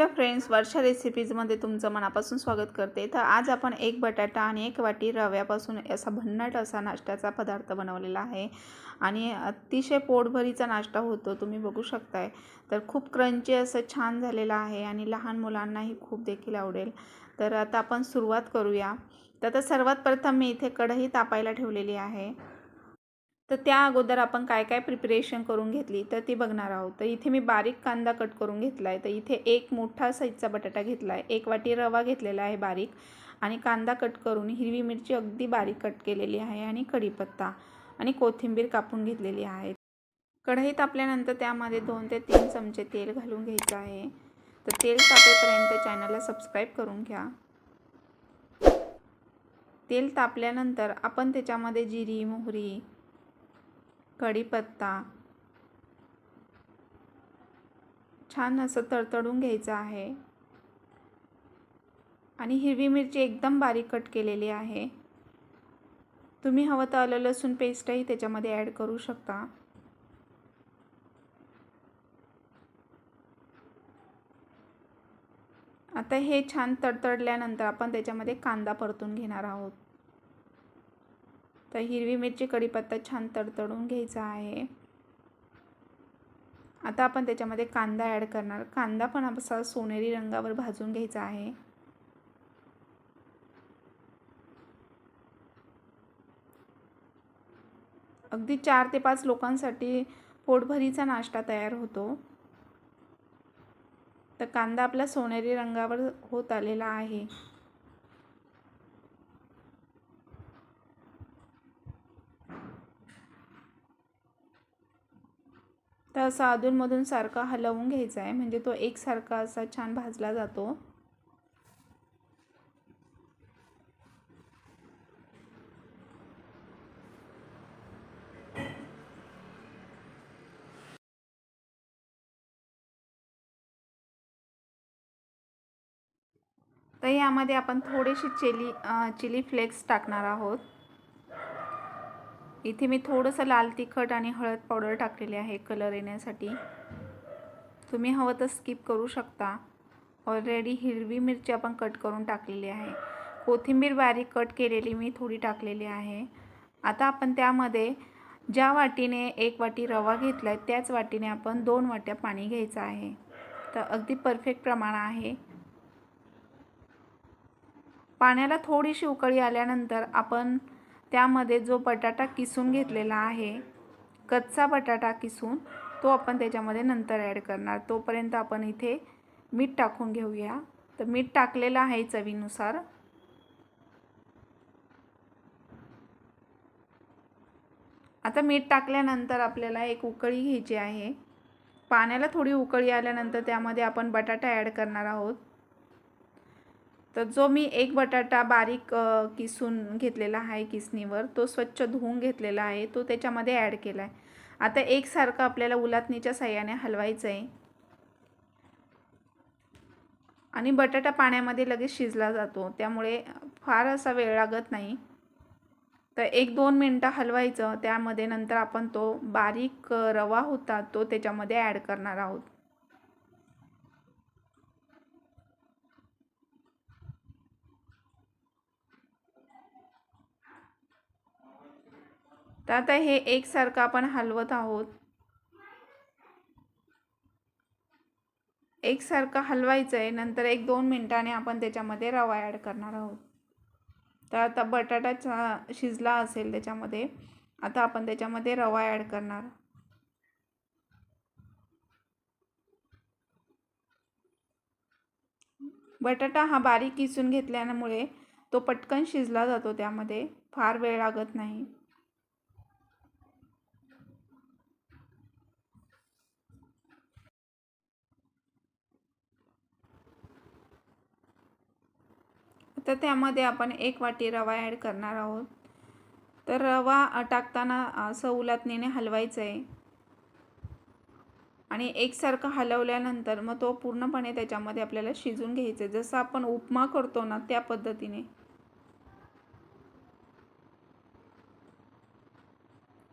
Hello friends वर्षा रेसिपीजमध्ये तुमचं मनापासून स्वागत करते. तर आज आपण एक बटाटा आणि एक वाटी रव्यापासून असा भन्नाट असा नाश्त्याचा पदार्थ बनवलेला आहे. आणि अतिशय पोटभरीचा नाश्ता होतो तुम्ही बघू शकताय. तर खूप क्रंची असं छान झालेलं आहे आणि लहान मुलांनाही खूप देखील आवडेल. तर आता आपण सुरुवात करूया. तर आता सर्वात प्रथम मी इथे कढई तापायला ठेवलेली आहे. तर त्या अगोदर आपण काय काय प्रिपरेशन करून घेतली तर ती बघणार आहोत. तर इथे मी बारीक कांदा कट करून घेतला आहे तर इथे एक मोठा साईजचा बटाटा घेतला आहे एक वाटी रवा घेतलेला आहे बारीक आणि कांदा कट करून हिरवी मिरची अगदी बारीक कट केलेली आहे आणि कढीपत्ता आणि कोथिंबीर कापून घेतलेली आहे. कढई तापल्यानंतर त्यामध्ये दोन ते तीन चमचे तेल घालून घ्यायचं आहे. तर तेल तापेपर्यंत चॅनलला सबस्क्राईब करून घ्या. तेल तापल्यानंतर आपण त्याच्यामध्ये जिरी मोहरी कढीपत्ता. छान असं तडतडून घ्यायचं आहे. आणि हिरवी मिरची एकदम बारीक कट केलेली आहे. तुम्ही हवं तर आलं लसूण पेस्टही त्याच्यामध्ये ॲड करू शकता. आता हे छान तडतडल्यानंतर आपण त्याच्यामध्ये कांदा परतून घेणार आहोत. तर हिरवी मिरची कढीपत्ता छान तडतडून घ्यायचा आहे. आता आपण त्याच्यामध्ये कांदा ॲड करणार. कांदा पण असा सोनेरी रंगावर भाजून घ्यायचा आहे. अगदी चार ते पाच लोकांसाठी पोटभरीचा नाश्ता तयार होतो. तर कांदा आपला सोनेरी रंगावर होत आलेला आहे. तर असा अधूनमधून सारखा हलवून घ्यायचा आहे. म्हणजे तो एकसारखा असा छान भाजला जातो. तर यामध्ये आपण थोडीशी चिली चिली फ्लेक्स टाकणार आहोत. इथे मी थोडंसं लाल तिखट आणि हळद पावडर टाकलेली आहे कलर येण्यासाठी. तुम्ही हवं तर स्किप करू शकता. ऑलरेडी हिरवी मिरची आपण कट करून टाकलेली आहे. कोथिंबीर बारीक कट केलेली मी थोडी टाकलेली आहे. आता आपण त्यामध्ये ज्या वाटीने एक वाटी रवा घेतला आहे त्याच वाटीने आपण दोन वाट्या पाणी घ्यायचं आहे. तर अगदी परफेक्ट प्रमाण आहे. पाण्याला थोडीशी उकळी आल्यानंतर आपण त्यामध्ये जो बटाटा किसून घेतलेला आहे कच्चा बटाटा किसून तो आपण त्याच्यामध्ये नंतर ॲड करणार. तोपर्यंत आपण इथे मीठ टाकून घेऊया. तर मीठ टाकलेलं आहे चवीनुसार. आता मीठ टाकल्यानंतर आपल्याला एक उकळी घ्यायची आहे. पाण्याला थोडी उकळी आल्यानंतर त्यामध्ये आपण बटाटा ॲड करणार आहोत. तर जो मी एक बटाटा बारीक किसून घेतलेला आहे किसणीवर तो स्वच्छ धुवून घेतलेला आहे तो त्याच्यामध्ये ॲड केला आहे. आता एकसारखं आपल्याला उलातणीच्या साह्याने हलवायचं आहे आणि बटाटा पाण्यामध्ये लगेच शिजला जातो त्यामुळे फार असा वेळ लागत नाही. तर एक दोन मिनटं हलवायचं त्यामध्ये नंतर आपण तो बारीक रवा होता तो त्याच्यामध्ये ॲड करणार आहोत. तर आता हे एकसारखं आपण हलवत आहोत. एकसारखं हलवायचं आहे नंतर एक दोन मिनटाने आपण त्याच्यामध्ये रवा ॲड करणार आहोत. तर आता बटाटा शिजला असेल त्याच्यामध्ये आता आपण त्याच्यामध्ये रवा ॲड करणार. बटाटा हा बारीक किसून घेतल्यामुळे तो पटकन शिजला जातो त्यामध्ये फार वेळ लागत नाही. तर त्यामध्ये आपण एक वाटी रवा ॲड करणार आहोत. तर रवा टाकताना सवलतनेने हलवायचं आहे. आणि एकसारखं हलवल्यानंतर मग तो पूर्णपणे त्याच्यामध्ये आपल्याला शिजून घ्यायचं आहे. जसं आपण उपमा करतो ना त्या पद्धतीने.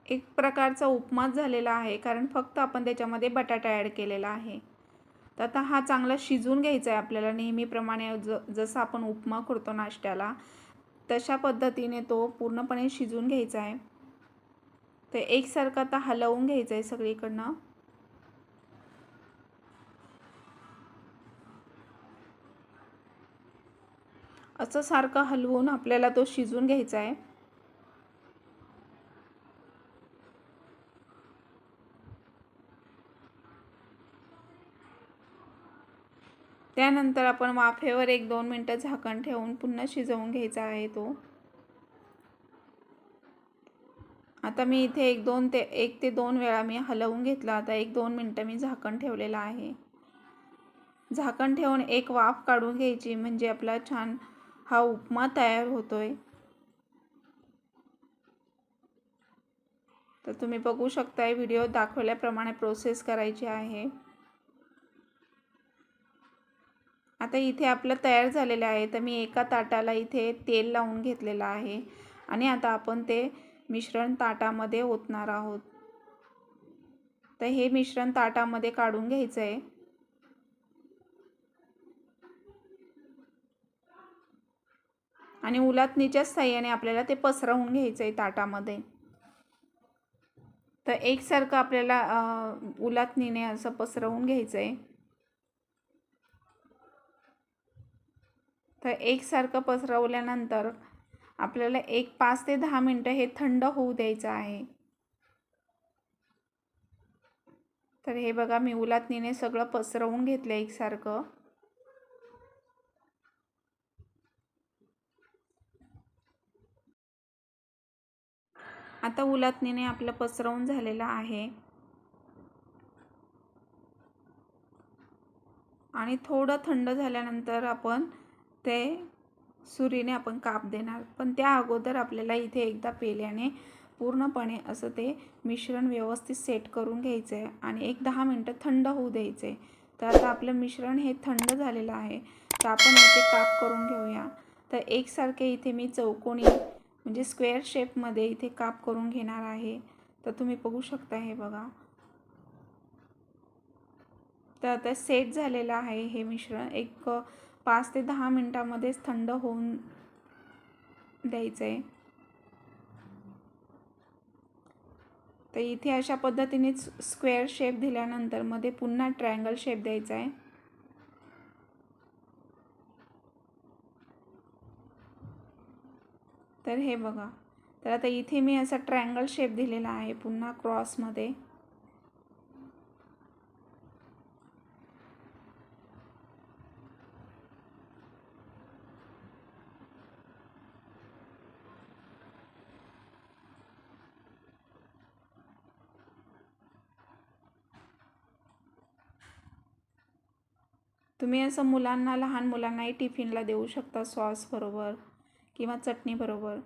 एक प्रकारचा उपमाच झालेला आहे कारण फक्त आपण त्याच्यामध्ये बटाटा ॲड केलेला आहे. तर आता हा चांगला शिजून घ्यायचा आहे आपल्याला नेहमीप्रमाणे ज जसं आपण उपमा करतो नाश्त्याला तशा पद्धतीने तो पूर्णपणे शिजून घ्यायचा आहे. तर एकसारखं आता हलवून घ्यायचं आहे सगळीकडनं. असं सारखं हलवून आपल्याला तो शिजून घ्यायचा आहे. त्यानंतर आपण वाफेवर एक दोन मिनटं झाकण ठेवून पुन्हा शिजवून घ्यायचा आहे तो. आता मी इथे एक दोन ते एक ते दोन वेळा मी हलवून घेतला. आता एक दोन मिनटं मी झाकण ठेवलेलं आहे. झाकण ठेवून एक वाफ काढून घ्यायची म्हणजे आपला छान हा उपमा तयार होतोय. तर तुम्ही बघू शकताय व्हिडिओ दाखवल्याप्रमाणे प्रोसेस करायची आहे. आता इथे आपलं तयार झालेलं आहे. तर मी एका ताटाला इथे तेल लावून घेतलेलं आहे. आणि आता आपण ते मिश्रण ताटामध्ये ओतणार आहोत. तर हे मिश्रण ताटामध्ये काढून घ्यायचं आहे आणि उलातणीच्या साह्याने आपल्याला ते पसरवून घ्यायचं आहे ताटामध्ये. तर एकसारखं आपल्याला उलातणीने असं पसरवून घ्यायचं आहे तर एकसारखं पसरवल्यानंतर आपल्याला एक पाच ते दहा मिनटं हे थंड होऊ द्यायचं आहे. तर हे बघा मी उलातनीने सगळं पसरवून घेतलं एकसारखं आता उलातनीने आपलं पसरवून झालेलं आहे. आणि थोडं थंड झाल्यानंतर आपण ते सुरीने आपण काप देणार. पण त्या अगोदर आपल्याला इथे एकदा पेल्याने पूर्णपणे असं ते मिश्रण व्यवस्थित सेट करून घ्यायचं आहे आणि एक दहा मिनटं थंड होऊ द्यायचं आहे तर आता आपलं मिश्रण हे थंड झालेलं आहे. तर आपण इथे काप करून घेऊया. तर एकसारखे इथे मी चौकोनी म्हणजे स्क्वेअर शेपमध्ये इथे काप करून घेणार आहे. तर तुम्ही बघू शकता हे बघा. तर आता सेट झालेलं आहे हे मिश्रण. एक पाच ते दहा मिनटामध्येच थंड होऊन द्यायचं आहे तर इथे अशा पद्धतीनेच स्क्वेअर शेप दिल्यानंतरमध्ये पुन्हा ट्रायंगल शेप द्यायचा आहे तर हे बघा. तर आता इथे मी असा ट्रायंगल शेप दिलेला आहे पुन्हा क्रॉसमध्ये. तुम्ही असं मुलांना लहान मुलांनाही टिफिनला देऊ शकता सॉसबरोबर किंवा चटणीबरोबर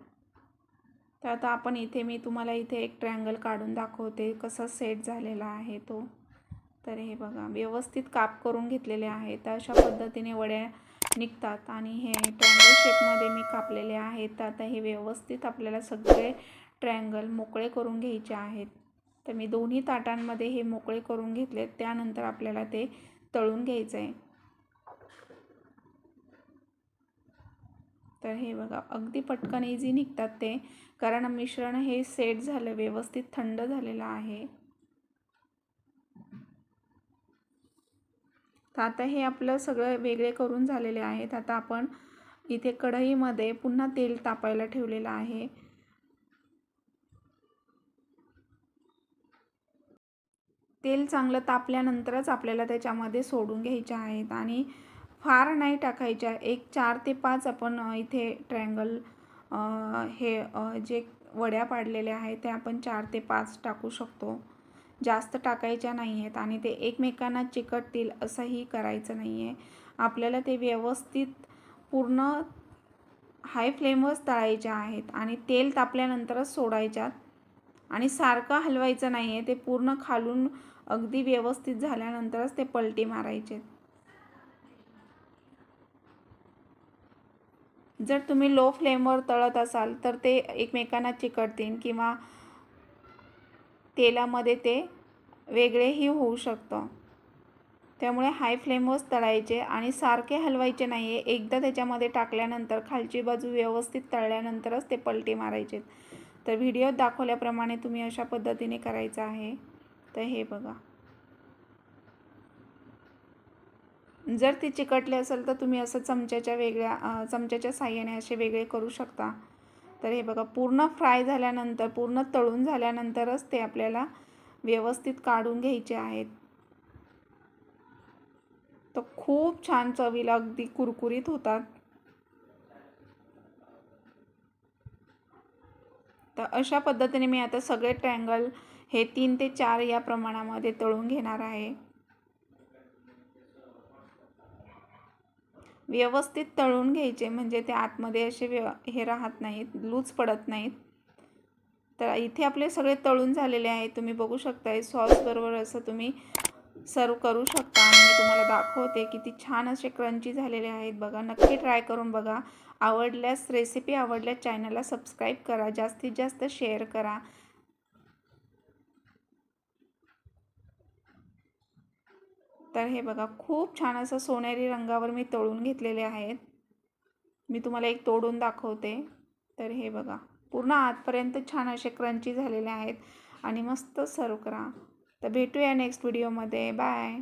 तर आता आपण इथे मी तुम्हाला इथे एक ट्रँगल काढून दाखवते कसा सेट झालेला आहे तो. तर हे बघा व्यवस्थित काप करून घेतलेले आहे तर अशा पद्धतीने वड्या निघतात आणि हे ट्रँगल शेपमध्ये मी कापलेले आहेत. तर आता हे व्यवस्थित आपल्याला सगळे ट्रँगल मोकळे करून घ्यायचे आहेत. तर मी दोन्ही ताटांमध्ये हे मोकळे करून घेतले त्यानंतर आपल्याला ते तळून घ्यायचं आहे तर हे बघा अगदी पटकन इझी निघतात ते. कारण मिश्रण हे सेट झालं व्यवस्थित थंड झालेलं आहे. तर आता हे आपलं सगळं वेगळे करून झालेले आहेत. आता आपण इथे कढईमध्ये पुन्हा तेल तापायला ठेवलेलं आहे. तेल चांगलं तापल्यानंतरच आपल्याला त्याच्यामध्ये सोडून घ्यायचे आहेत. आणि फार नाही टाकायच्या. एक चार ते पाच आपण इथे ट्रँगल हे जे वड्या पाडलेल्या आहेत ते आपण चार ते पाच टाकू शकतो. जास्त टाकायच्या नाही आहेत आणि ते एकमेकांना चिकटतील असंही करायचं नाही आहे आपल्याला ते व्यवस्थित पूर्ण हाय फ्लेमवरच तळायच्या आहेत आणि तेल तापल्यानंतरच सोडायच्यात आणि सारखं हलवायचं नाही आहे ते पूर्ण खालून अगदी व्यवस्थित झाल्यानंतरच ते पलटी मारायचे. जर तुम्ही लो फ्लेमवर तळत असाल तर ते एकमेकांना चिकटतील किंवा तेलामध्ये ते वेगळेही होऊ शकतं. त्यामुळे हाय फ्लेमवरच तळायचे आणि सारखे हलवायचे नाही आहे एकदा त्याच्यामध्ये टाकल्यानंतर खालची बाजू व्यवस्थित तळल्यानंतरच ते पलटी मारायचे. तर व्हिडिओत दाखवल्याप्रमाणे तुम्ही अशा पद्धतीने करायचं आहे. तर हे बघा. जर ती चिकटली असेल तर तुम्ही असं चमच्याच्या वेगळ्या चमच्याच्या साह्याने असे वेगळे करू शकता. तर हे बघा पूर्ण फ्राय झाल्यानंतर पूर्ण तळून झाल्यानंतरच ते आपल्याला व्यवस्थित काढून घ्यायचे आहेत. तर खूप छान चवीला अगदी कुरकुरीत होतात. तर अशा पद्धतीने मी आता सगळे ट्रँगल हे तीन ते चार या प्रमाणामध्ये तळून घेणार आहे. व्यवस्थित तळून घ्यायचे म्हणजे ते आतमध्ये असे व्यव हे राहत नाहीत लूज पडत नाहीत. तर इथे आपले सगळे तळून झालेले आहेत तुम्ही बघू शकताय सॉसबरोबर असं तुम्ही सर्व करू शकता. आणि मी तुम्हाला दाखवते किती छान असे क्रंची झालेले आहेत बघा. नक्की ट्राय करून बघा. आवडल्यास रेसिपी आवडल्यास चॅनलला सबस्क्राईब करा. जास्तीत जास्त शेअर करा. तर हे बघा खूप छान असं सोनेरी रंगावर मी तळून घेतलेले आहेत. मी तुम्हाला एक तोडून दाखवते. तर हे बघा पूर्ण आतपर्यंत छान असे क्रंची झालेले आहेत. आणि मस्त सर्व करा. तर भेटूया नेक्स्ट व्हिडिओमध्ये बाय